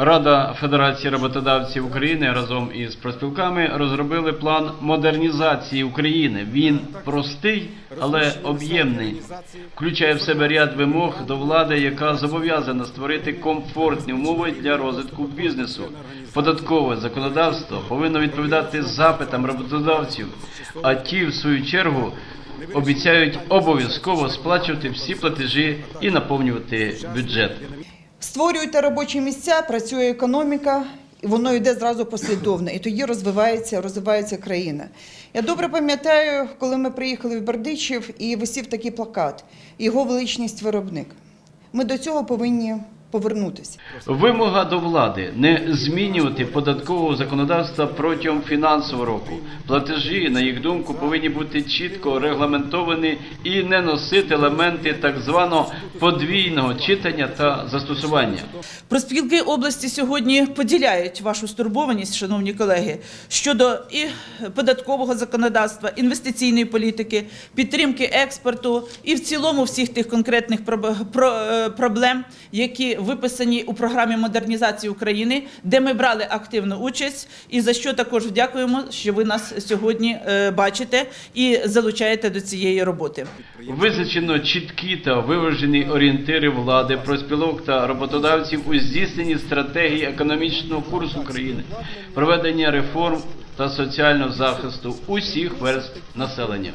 Рада Федерації роботодавців України разом із профспілками розробили план модернізації України. Він простий, але об'ємний. Включає в себе ряд вимог до влади, яка зобов'язана створити комфортні умови для розвитку бізнесу. Податкове законодавство повинно відповідати запитам роботодавців, а ті, в свою чергу, обіцяють обов'язково сплачувати всі платежі і наповнювати бюджет. Створюєте робочі місця, працює економіка, і воно йде зразу послідовно, і тоді розвивається, розвивається країна. Я добре пам'ятаю, коли ми приїхали в Бердичів і висів такий плакат Його величність виробник. Ми до цього повинні повернутися. Вимога до влади не змінювати податкового законодавства протягом фінансового року. Платежі, на їх думку, повинні бути чітко регламентовані і не носити елементи так званого подвійного читання та застосування. Проспілки області сьогодні поділяють вашу стурбованість, шановні колеги, щодо і податкового законодавства, інвестиційної політики, підтримки експорту і в цілому всіх тих конкретних е, проблем, які виписані у програмі модернізації України, де ми брали активну участь, і за що також дякуємо, що ви нас сьогодні е, бачите і залучаєте до цієї роботи. Визначено чіткі та виважені орієнтири влади, профспілок та роботодавців у здійсненні стратегії економічного курсу країни, проведення реформ та соціального захисту усіх верств населення.